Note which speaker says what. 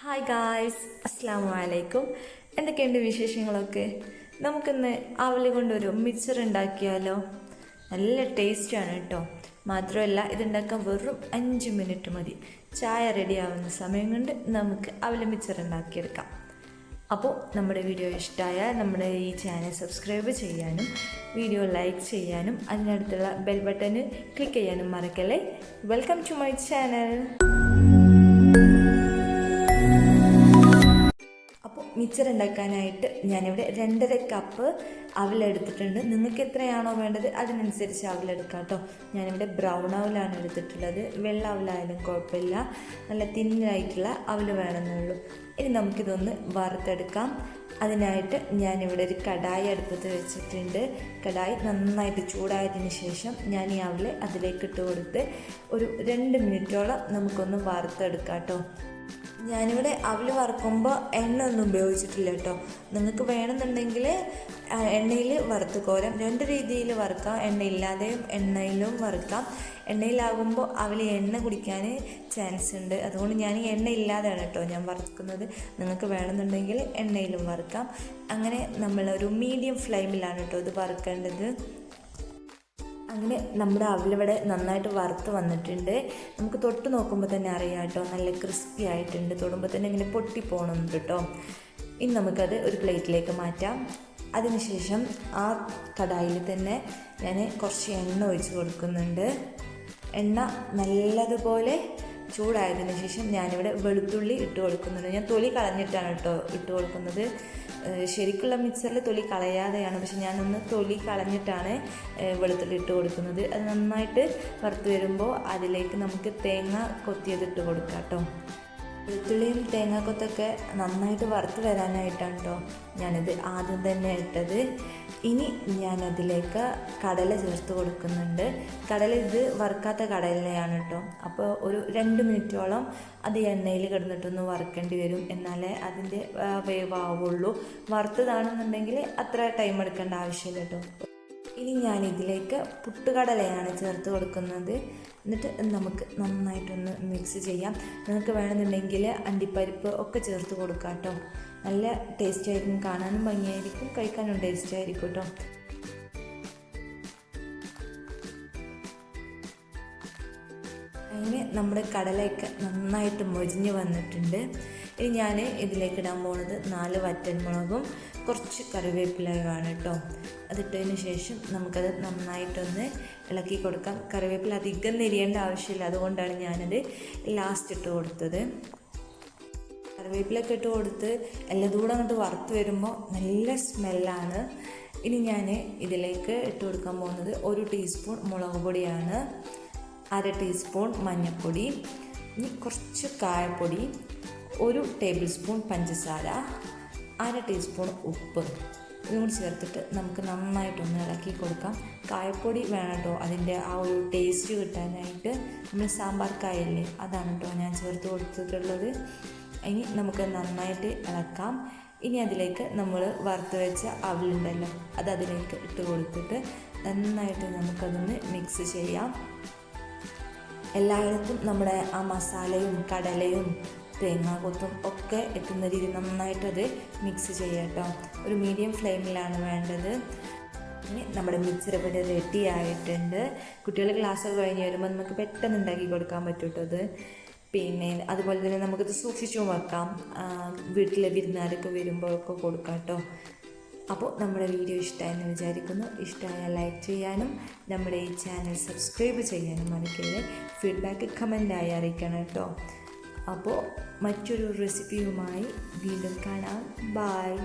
Speaker 1: Hi guys അസ്സാം വലൈക്കും എന്തൊക്കെയുണ്ട് വിശേഷങ്ങളൊക്കെ? നമുക്കിന്ന് അവൽ കൊണ്ടൊരു മിക്സർ ഉണ്ടാക്കിയാലോ? നല്ല ടേസ്റ്റാണ് കേട്ടോ മാത്രമല്ല ഇതുണ്ടാക്കാൻ വെറും അഞ്ച് മിനിറ്റ് മതി. ചായ റെഡിയാവുന്ന സമയം കൊണ്ട് നമുക്ക് അവൽ മിക്സർ ഉണ്ടാക്കിയെടുക്കാം. അപ്പോൾ നമ്മുടെ വീഡിയോ ഇഷ്ടമായാൽ നമ്മുടെ ഈ ചാനൽ സബ്സ്ക്രൈബ് ചെയ്യാനും വീഡിയോ ലൈക്ക് ചെയ്യാനും അതിനടുത്തുള്ള ബെൽ ബട്ടന് ക്ലിക്ക് ചെയ്യാനും മറക്കല്ലേ? വെൽക്കം ടു മൈ ചാനൽ മിച്ചർ ഉണ്ടാക്കാനായിട്ട് ഞാനിവിടെ രണ്ടര കപ്പ് അവലെടുത്തിട്ടുണ്ട്. നിങ്ങൾക്ക് എത്രയാണോ വേണ്ടത് അതിനനുസരിച്ച് അവലെടുക്കാം കേട്ടോ. ഞാനിവിടെ ബ്രൗൺ അവലാണ് എടുത്തിട്ടുള്ളത്. വെള്ള അവലായാലും കുഴപ്പമില്ല. നല്ല തിന്നായിട്ടുള്ള അവൽ വേണമെന്നുള്ളൂ ഇനി നമുക്കിതൊന്ന് വറുത്തെടുക്കാം. അതിനായിട്ട് ഞാനിവിടെ ഒരു കടായി അടുപ്പത്ത് വെച്ചിട്ടുണ്ട്. കടായി നന്നായിട്ട് ചൂടായതിന് ശേഷം ഞാൻ ഈ അവൽ അതിലേക്ക് ഇട്ട് കൊടുത്ത് ഒരു രണ്ട് മിനിറ്റോളം നമുക്കൊന്ന് വറുത്തെടുക്കാം കേട്ടോ. ഞാനിവിടെ അവൽ വറുക്കുമ്പോൾ എണ്ണ ഒന്നും ഉപയോഗിച്ചിട്ടില്ല കേട്ടോ. നിങ്ങൾക്ക് വേണമെന്നുണ്ടെങ്കിൽ എണ്ണയിൽ വറുത്ത് കോരാം രണ്ട് രീതിയിൽ വറുക്കാം. എണ്ണയില്ലാതെയും എണ്ണയിലും വറുക്കാം. എണ്ണയിലാകുമ്പോൾ അവൽ എണ്ണ കുടിക്കാൻ ചാൻസ് ഉണ്ട്. അതുകൊണ്ട് ഞാൻ എണ്ണ ഇല്ലാതെയാണ് കേട്ടോ ഞാൻ വറുക്കുന്നത്. നിങ്ങൾക്ക് വേണമെന്നുണ്ടെങ്കിൽ എണ്ണയിലും വറുക്കാം. അങ്ങനെ നമ്മളൊരു മീഡിയം ഫ്ലെയിമിലാണ് കേട്ടോ ഇത് വറുക്കേണ്ടത്. അങ്ങനെ നമ്മുടെ അവലിവിടെ നന്നായിട്ട് വറുത്ത് വന്നിട്ടുണ്ട്. നമുക്ക് തൊട്ട് നോക്കുമ്പോൾ തന്നെ അറിയാം കേട്ടോ നല്ല ക്രിസ്പി ആയിട്ടുണ്ട്. തൊടുമ്പോൾ തന്നെ ഇങ്ങനെ പൊട്ടിപ്പോണം കേട്ടോ. ഇനി നമുക്കത് ഒരു പ്ലേറ്റിലേക്ക് മാറ്റാം. അതിനുശേഷം ആ കടായിൽ തന്നെ ഞാൻ കുറച്ച് എണ്ണ ഒഴിച്ച് കൊടുക്കുന്നുണ്ട്. എണ്ണ നല്ലതുപോലെ ചൂടായതിനു ശേഷം ഞാനിവിടെ വെളുത്തുള്ളി ഇട്ട് കൊടുക്കുന്നുണ്ട്. ഞാൻ തൊലി കളഞ്ഞിട്ടാണ് കേട്ടോ ഇട്ട് കൊടുക്കുന്നത്. ശരിക്കുള്ള മിക്സറിൽ തൊലി കളയാതെയാണ്. പക്ഷെ ഞാനൊന്ന് തൊലി കളഞ്ഞിട്ടാണ് വെളുത്തുള്ളി ഇട്ട് കൊടുക്കുന്നത്. അത് നന്നായിട്ട് വറുത്ത് വരുമ്പോൾ അതിലേക്ക് നമുക്ക് തേങ്ങ കൊത്തിയത് ഇട്ട് കൊടുക്കാം കേട്ടോ. വെളുത്തുള്ളിയും തേങ്ങാക്കൊത്തൊക്കെ നന്നായിട്ട് വറുത്ത് വരാനായിട്ടാണ് കേട്ടോ ഞാനിത് ആദ്യം തന്നെ ഇട്ടത്. ഇനി ഞാനതിലേക്ക് കടല ചേർത്ത് കൊടുക്കുന്നുണ്ട്. കടല ഇത് വറുക്കാത്ത കടലയാണ് കേട്ടോ. അപ്പോൾ ഒരു രണ്ട് മിനിറ്റോളം അത് എണ്ണയിൽ കിടന്നിട്ടൊന്ന് വറുക്കേണ്ടി വരും. എന്നാലേ അതിന്റെ വേവാവുള്ളൂ. വറുത്തതാണെന്നുണ്ടെങ്കിൽ അത്ര ടൈം എടുക്കേണ്ട ആവശ്യമില്ല കേട്ടോ. ഇനി ഞാനിതിലേക്ക് പുട്ടുകടലയാണ് ചേർത്ത് കൊടുക്കുന്നത്. എന്നിട്ട് നമുക്ക് നന്നായിട്ടൊന്ന് മിക്സ് ചെയ്യാം. നിങ്ങൾക്ക് വേണമെന്നുണ്ടെങ്കിൽ അണ്ടിപ്പരിപ്പ് ഒക്കെ ചേർത്ത് കൊടുക്കാം കേട്ടോ. നല്ല ടേസ്റ്റ് ആയിരിക്കും കാണാനും ഭംഗിയായിരിക്കും കഴിക്കാനും ടേസ്റ്റ് ആയിരിക്കും കേട്ടോ. അങ്ങനെ നമ്മുടെ കടലയൊക്കെ നന്നായിട്ട് മൊരിഞ്ഞ് വന്നിട്ടുണ്ട്. ഇനി ഞാൻ ഇതിലേക്ക് ഇടാൻ പോകുന്നത് നാല് വറ്റൻമുളകും കുറച്ച് കറിവേപ്പിലയുമാണ് കേട്ടോ. അതിട്ടതിന് ശേഷം നമുക്കത് നന്നായിട്ടൊന്ന് ഇളക്കി കൊടുക്കാം. കറിവേപ്പില അധികം നെരിയേണ്ട ആവശ്യമില്ല. അതുകൊണ്ടാണ് ഞാനത് ലാസ്റ്റ് ഇട്ട് കൊടുത്തത്. കറിവേപ്പിലൊക്കെ ഇട്ട് കൊടുത്ത് എല്ലതുകൂടെ അങ്ങോട്ട് വറുത്ത് വരുമ്പോൾ നല്ല സ്മെല്ലാണ്. ഇനി ഞാൻ ഇതിലേക്ക് ഇട്ട് കൊടുക്കാൻ പോകുന്നത് ഒരു ടീസ്പൂൺ മുളക് പൊടിയാണ്. അര ടീസ്പൂൺ മഞ്ഞൾപ്പൊടി ഇനി കുറച്ച് കായപ്പൊടി ഒരു ടേബിൾ സ്പൂൺ പഞ്ചസാര അര ടീസ്പൂൺ ഉപ്പ്. ഇതും കൂടി ചേർത്തിട്ട് നമുക്ക് നന്നായിട്ടൊന്ന് ഇളക്കി കൊടുക്കാം. കായപ്പൊടി വേണം കേട്ടോ. അതിന്റെ ആ ഒരു ടേസ്റ്റ് കിട്ടാനായിട്ട് നമ്മൾ സാമ്പാർ കായല്ലേ? അതാണ് കേട്ടോ ഞാൻ ചേർത്ത് കൊടുത്തിട്ടുള്ളത്. ഇനി നമുക്ക് നന്നായിട്ട് ഇളക്കാം. ഇനി അതിലേക്ക് നമ്മൾ വറുത്ത് വെച്ച അവലുണ്ടല്ലോ അത് അതിലേക്ക് ഇട്ട് കൊടുത്തിട്ട് നന്നായിട്ട് നമുക്കതൊന്ന് മിക്സ് ചെയ്യാം. എല്ലായിടത്തും നമ്മുടെ ആ മസാലയും കടലയും തേങ്ങാകൊത്തും ഒക്കെ എത്തുന്ന രീതിയിൽ നന്നായിട്ടത് മിക്സ് ചെയ്യട്ടോ. ഒരു മീഡിയം ഫ്ലെയിമിലാണ് വേണ്ടത്. ഇനി നമ്മുടെ മിക്സർ ഇവിടെ റെഡി ആയിട്ടുണ്ട്. കുട്ടികൾ ക്ലാസ്സൊക്കെ കഴിഞ്ഞ് വരുമ്പോൾ നമുക്ക് പെട്ടെന്ന് ഉണ്ടാക്കി കൊടുക്കാൻ പറ്റൂട്ടത് പിന്നെ അതുപോലെ തന്നെ നമുക്കിത് സൂക്ഷിച്ചും വെക്കാം. വീട്ടിലെ വിരുന്നാരൊക്കെ വരുമ്പോഴൊക്കെ കൊടുക്കാം കേട്ടോ അപ്പോൾ നമ്മുടെ വീഡിയോ ഇഷ്ടമായെന്ന് വിചാരിക്കുന്നു. ഇഷ്ടമായ ലൈക്ക് ചെയ്യാനും നമ്മുടെ ഈ ചാനൽ സബ്സ്ക്രൈബ് ചെയ്യാനും മറക്കരുത്. ഫീഡ്ബാക്ക് കമന്റായി അറിയിക്കണം കേട്ടോ. അപ്പോൾ മറ്റൊരു റെസിപ്പിയുമായി വീണ്ടും കാണാം. ബായ്